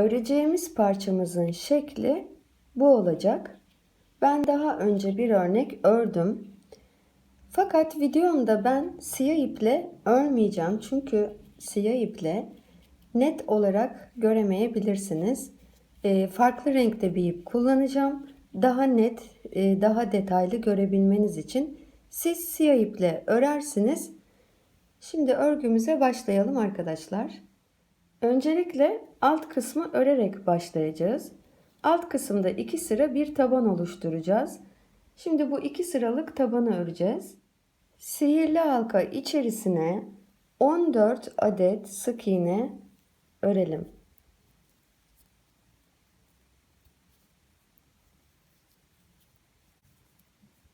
Öreceğimiz parçamızın şekli bu olacak. Ben daha önce bir örnek ördüm. Fakat videomda ben siyah iple örmeyeceğim. Çünkü siyah iple net olarak göremeyebilirsiniz. E, farklı renkte bir ip kullanacağım. Daha net, e, daha detaylı görebilmeniz için siz siyah iple örersiniz. Şimdi örgümüze başlayalım arkadaşlar. Öncelikle alt kısmı örerek başlayacağız. Alt kısımda iki sıra bir taban oluşturacağız. Şimdi bu iki sıralık tabanı öreceğiz. Sihirli halka içerisine 14 adet sık iğne örelim.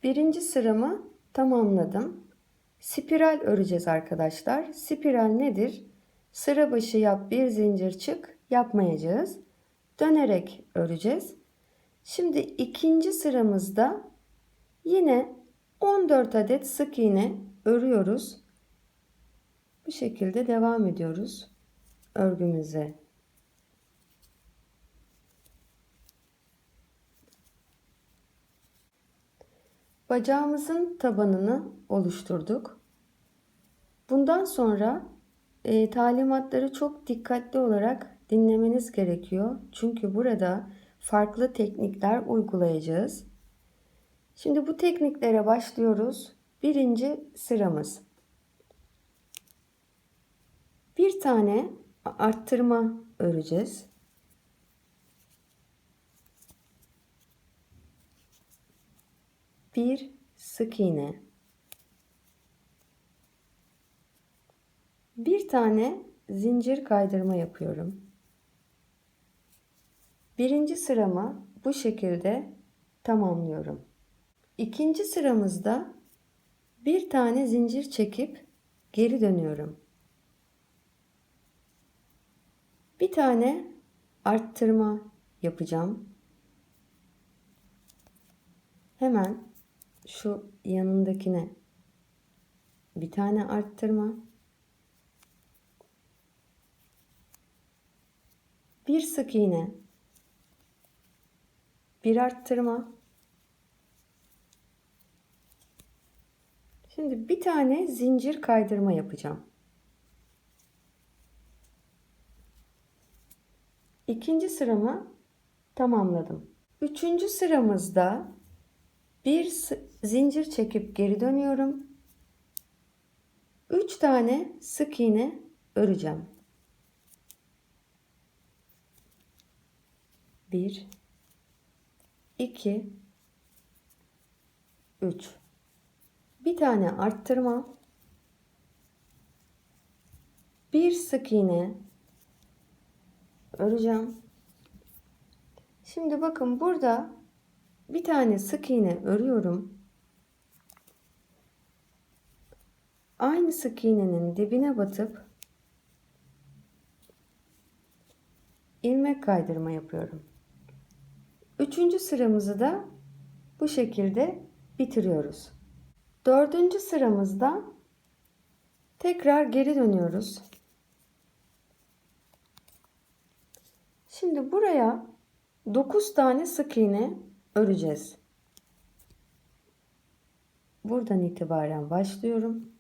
Birinci sıramı tamamladım. Spiral öreceğiz arkadaşlar. Spiral nedir? Sıra başı yap bir zincir çık yapmayacağız. Dönerek öreceğiz. Şimdi ikinci sıramızda yine 14 adet sık iğne örüyoruz. Bu şekilde devam ediyoruz örgümüze. Bacağımızın tabanını oluşturduk. Bundan sonra e, talimatları çok dikkatli olarak dinlemeniz gerekiyor. Çünkü burada farklı teknikler uygulayacağız. Şimdi bu tekniklere başlıyoruz. Birinci sıramız. Bir tane arttırma öreceğiz. Bir sık iğne. Bir tane zincir kaydırma yapıyorum. Birinci sıramı bu şekilde tamamlıyorum. İkinci sıramızda bir tane zincir çekip geri dönüyorum. Bir tane arttırma yapacağım. Hemen şu yanındakine bir tane arttırma. Bir sık iğne. Bir arttırma. Şimdi bir tane zincir kaydırma yapacağım. İkinci sıramı tamamladım. Üçüncü sıramızda bir zincir çekip geri dönüyorum. Üç tane sık iğne öreceğim. Bir, iki, üç. Bir tane arttırma. Bir sık iğne öreceğim. Şimdi bakın burada bir tane sık iğne örüyorum. Aynı sık iğnenin dibine batıp ilmek kaydırma yapıyorum. Üçüncü sıramızı da bu şekilde bitiriyoruz. Dördüncü sıramızda tekrar geri dönüyoruz. Şimdi buraya 9 tane sık iğne öreceğiz. Buradan itibaren başlıyorum.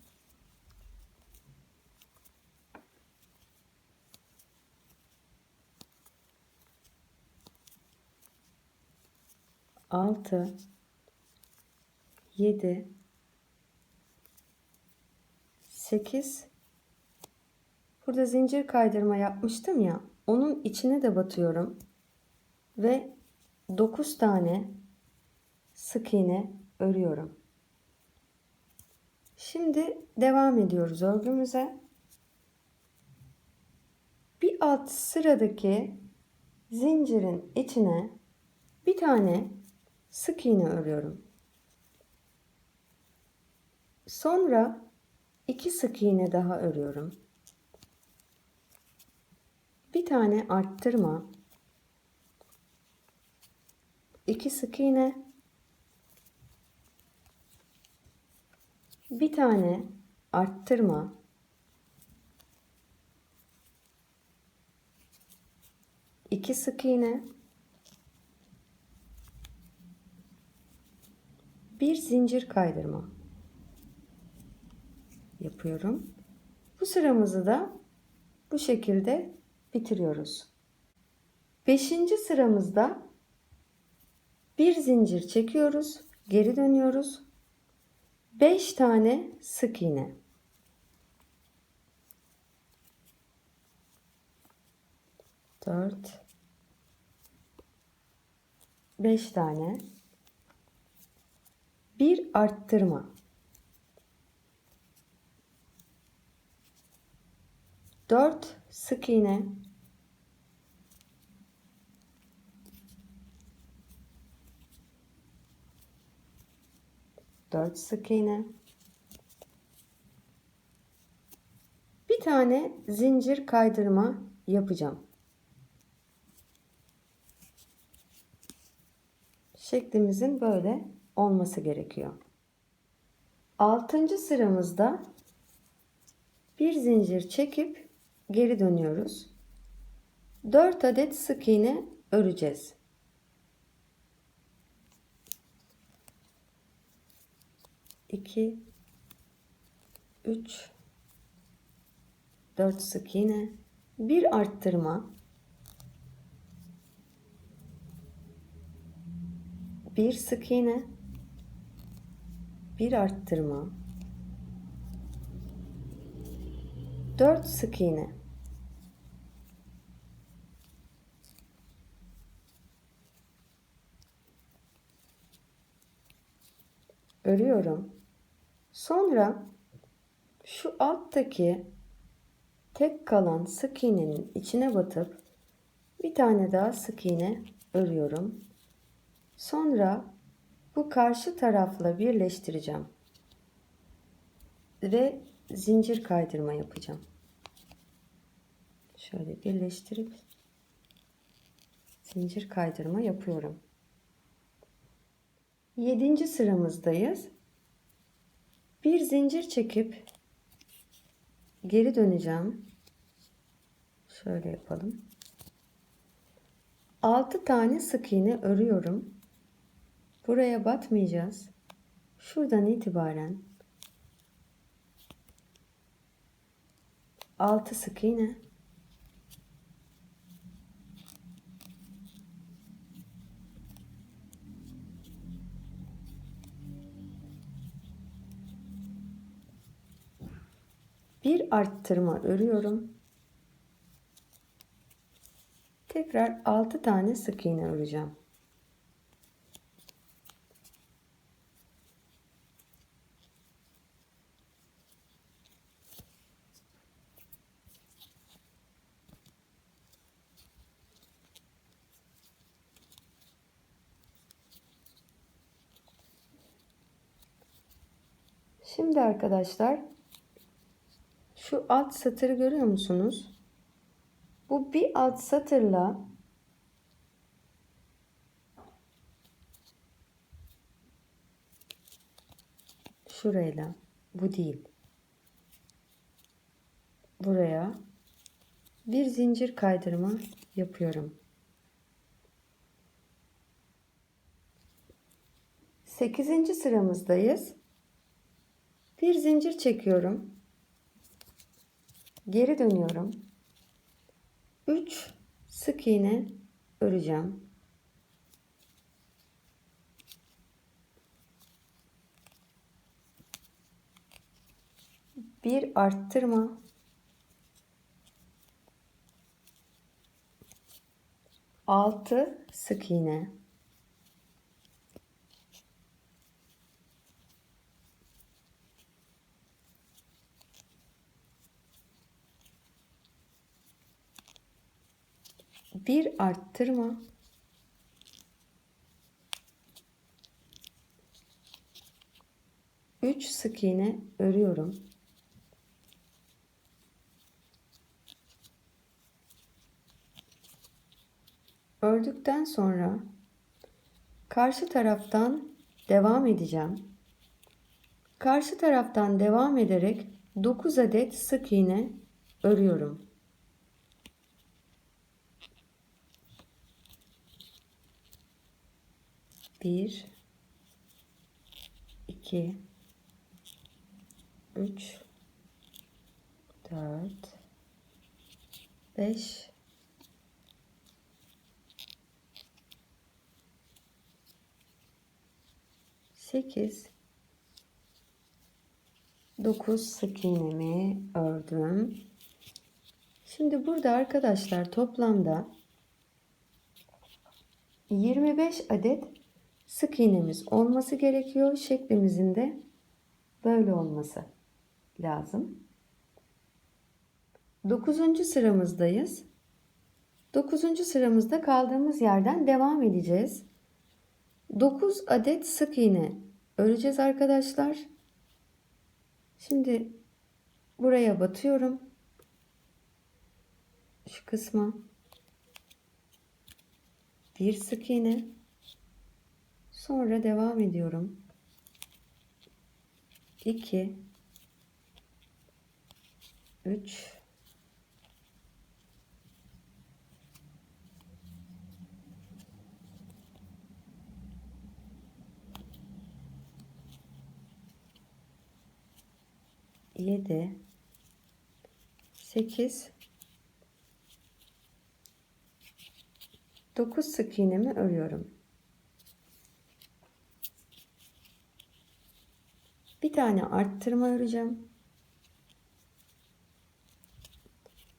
Altı, yedi, sekiz. Burada zincir kaydırma yapmıştım ya. Onun içine de batıyorum. Ve 9 tane sık iğne örüyorum. Şimdi devam ediyoruz örgümüze. Bir alt sıradaki zincirin içine bir tane sık iğne örüyorum. Sonra iki sık iğne daha örüyorum. Bir tane arttırma. iki sık iğne. Bir tane arttırma. 2 sık iğne, bir zincir kaydırma yapıyorum. Bu sıramızı da bu şekilde bitiriyoruz. Beşinci sıramızda bir zincir çekiyoruz, geri dönüyoruz. 5 tane sık iğne. Dört, beş tane. Bir arttırma. Dört sık iğne. Dört sık iğne. Bir tane zincir kaydırma yapacağım. Şeklimizin böyle olması gerekiyor. Altıncı sıramızda bir zincir çekip geri dönüyoruz. 4 adet sık iğne öreceğiz. İki, üç, dört sık iğne, bir arttırma, bir sık iğne, bir arttırma, 4 sık iğne. Örüyorum. Sonra şu alttaki tek kalan sık iğnenin içine batıp bir tane daha sık iğne örüyorum. Sonra bu karşı tarafla birleştireceğim. Ve zincir kaydırma yapacağım. Şöyle birleştirip zincir kaydırma yapıyorum. Yedinci sıramızdayız. Bir zincir çekip geri döneceğim. Şöyle yapalım. 6 tane sık iğne örüyorum. Buraya batmayacağız. Şuradan itibaren 6 sık iğne bir arttırma örüyorum. Tekrar 6 tane sık iğne öreceğim. Şimdi arkadaşlar şu alt satırı görüyor musunuz? Bu bir alt satırla şurayla bu değil. Buraya bir zincir kaydırma yapıyorum. 8. sıramızdayız. Bir zincir çekiyorum. Geri dönüyorum. 3 sık iğne öreceğim. Bir arttırma. Altı sık iğne. Bir arttırma üç sık iğne örüyorum. Ördükten sonra karşı taraftan devam edeceğim. Karşı taraftan devam ederek 9 adet sık iğne örüyorum. 1 2 3 4 5 8 9 sık iğnemi ördüm. Şimdi burada arkadaşlar toplamda 25 adet sık iğnemiz olması gerekiyor. Şeklimizin de böyle olması lazım. 9. sıramızdayız. 9. sıramızda kaldığımız yerden devam edeceğiz. 9 adet sık iğne öreceğiz arkadaşlar. Şimdi buraya batıyorum. Şu kısma bir sık iğne sonra devam ediyorum. 2 3 7 8 9 sık iğnemi örüyorum. Bir tane arttırma öreceğim.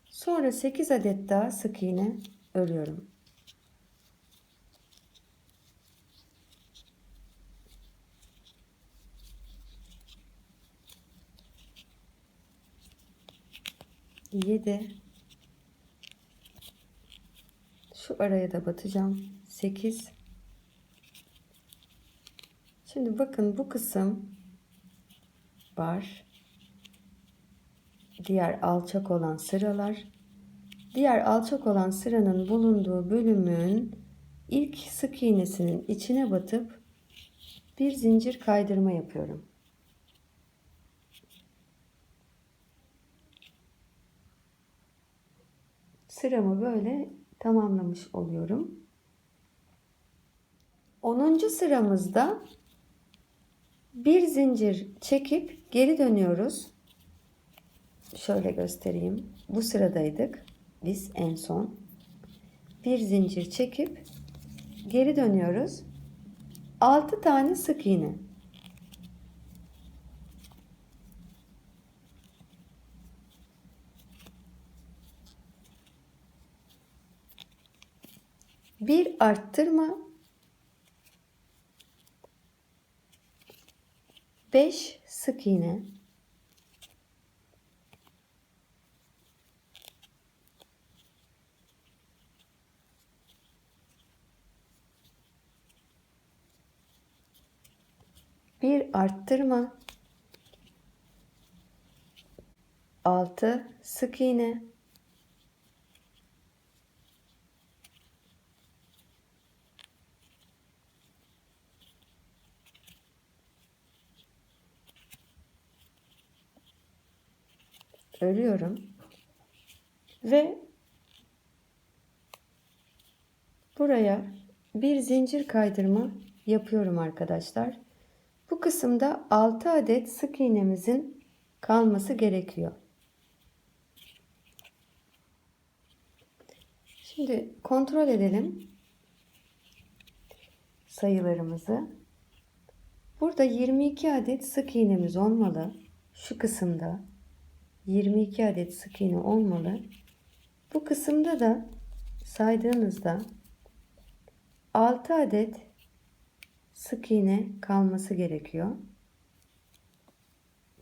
Sonra 8 adet daha sık iğne örüyorum. Yedi. Şu araya da batacağım. Sekiz. Şimdi bakın bu kısım var. Diğer alçak olan sıralar. Diğer alçak olan sıranın bulunduğu bölümün ilk sık iğnesinin içine batıp bir zincir kaydırma yapıyorum. Sıramı böyle tamamlamış oluyorum. 10. sıramızda bir zincir çekip geri dönüyoruz. Şöyle göstereyim. Bu sıradaydık. Biz en son bir zincir çekip geri dönüyoruz. 6 tane sık iğne. Bir arttırma 5 sık iğne. Bir arttırma. 6 sık iğne örüyorum ve buraya bir zincir kaydırma yapıyorum arkadaşlar. Bu kısımda 6 adet sık iğnemizin kalması gerekiyor. Şimdi kontrol edelim sayılarımızı. Burada 22 adet sık iğnemiz olmalı. Şu kısımda 22 adet sık iğne olmalı. Bu kısımda da saydığınızda 6 adet sık iğne kalması gerekiyor.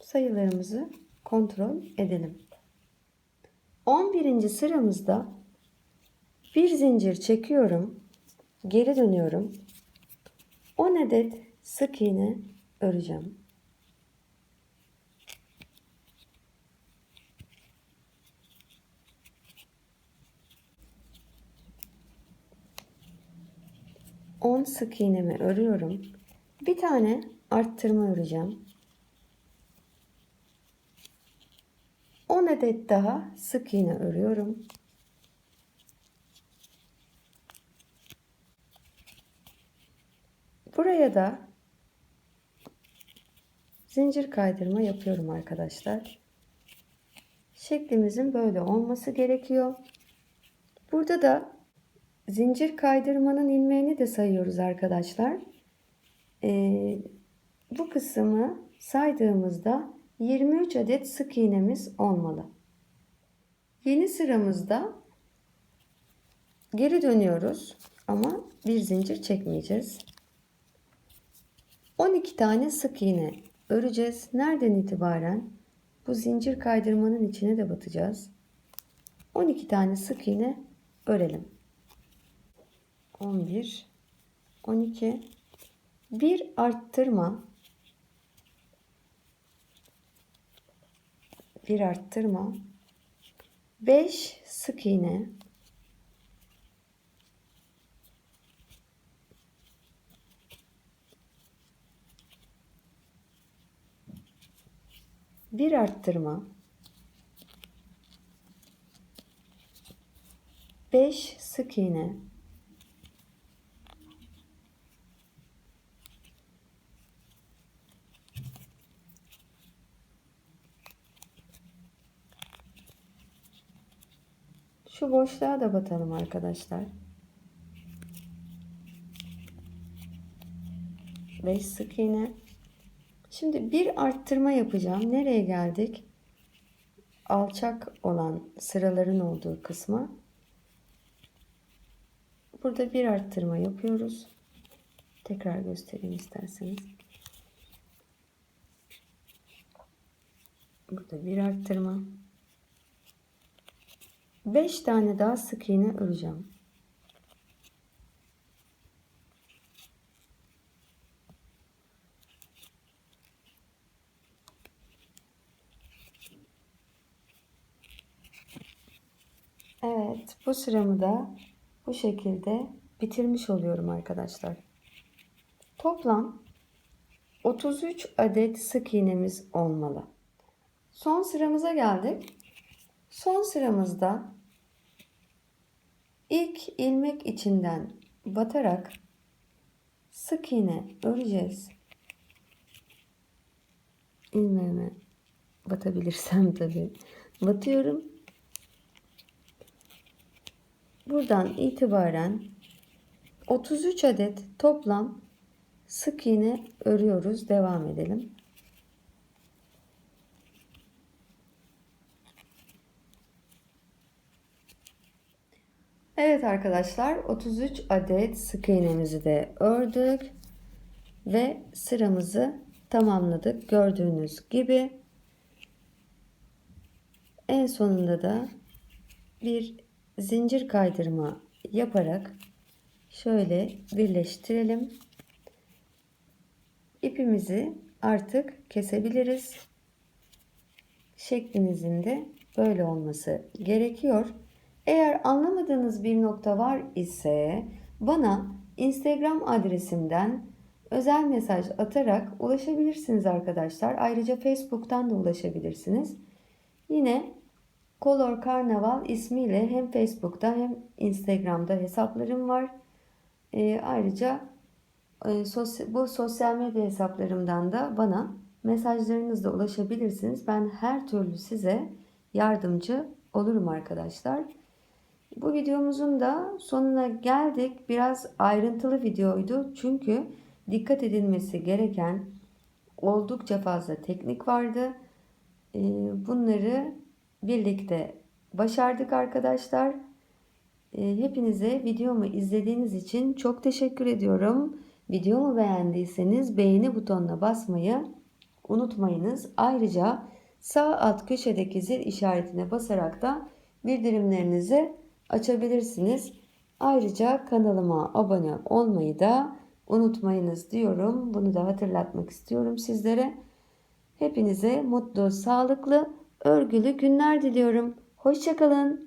Sayılarımızı kontrol edelim. 11. sıramızda bir zincir çekiyorum. Geri dönüyorum. 10 adet sık iğne öreceğim. On sık iğnemi örüyorum. Bir tane arttırma öreceğim. 10 adet daha sık iğne örüyorum. Buraya da zincir kaydırma yapıyorum arkadaşlar. Şeklimizin böyle olması gerekiyor. Burada da zincir kaydırmanın ilmeğini de sayıyoruz arkadaşlar. Ee, bu kısmı saydığımızda 23 adet sık iğnemiz olmalı. Yeni sıramızda geri dönüyoruz ama bir zincir çekmeyeceğiz. 12 tane sık iğne öreceğiz. Nereden itibaren bu zincir kaydırmanın içine de batacağız. 12 tane sık iğne örelim. 11 12 bir arttırma. Bir arttırma. 5 sık iğne. Bir arttırma. 5 sık iğne Şu boşluğa da batalım arkadaşlar. 5 sık iğne. Şimdi bir arttırma yapacağım. Nereye geldik? Alçak olan sıraların olduğu kısma. Burada bir arttırma yapıyoruz. Tekrar göstereyim isterseniz. Burada bir arttırma. 5 tane daha sık iğne öreceğim. Evet, bu sıramı da bu şekilde bitirmiş oluyorum arkadaşlar. Toplam 33 adet sık iğnemiz olmalı. Son sıramıza geldik. Son sıramızda ilk ilmek içinden batarak sık iğne öreceğiz. İlmeğime batabilirsem tabii. Batıyorum. Buradan itibaren 33 adet toplam sık iğne örüyoruz. Devam edelim. Evet arkadaşlar 33 adet sık iğnemizi de ördük ve sıramızı tamamladık. Gördüğünüz gibi en sonunda da bir zincir kaydırma yaparak şöyle birleştirelim. İpimizi artık kesebiliriz. Şeklimizin de böyle olması gerekiyor. Eğer anlamadığınız bir nokta var ise bana Instagram adresimden özel mesaj atarak ulaşabilirsiniz arkadaşlar. Ayrıca Facebook'tan da ulaşabilirsiniz. Yine Color Carnaval ismiyle hem Facebook'ta hem Instagram'da hesaplarım var. E, ayrıca e, sosy bu sosyal medya hesaplarımdan da bana mesajlarınızla ulaşabilirsiniz. Ben her türlü size yardımcı olurum arkadaşlar. Bu videomuzun da sonuna geldik. Biraz ayrıntılı videoydu. Çünkü dikkat edilmesi gereken oldukça fazla teknik vardı. Ee, bunları birlikte başardık arkadaşlar. Ee, hepinize videomu izlediğiniz için çok teşekkür ediyorum. Videomu beğendiyseniz beğeni butonuna basmayı unutmayınız. Ayrıca sağ alt köşedeki zil işaretine basarak da bildirimlerinizi açabilirsiniz. Ayrıca kanalıma abone olmayı da unutmayınız diyorum. Bunu da hatırlatmak istiyorum sizlere. Hepinize mutlu, sağlıklı, örgülü günler diliyorum. Hoşçakalın.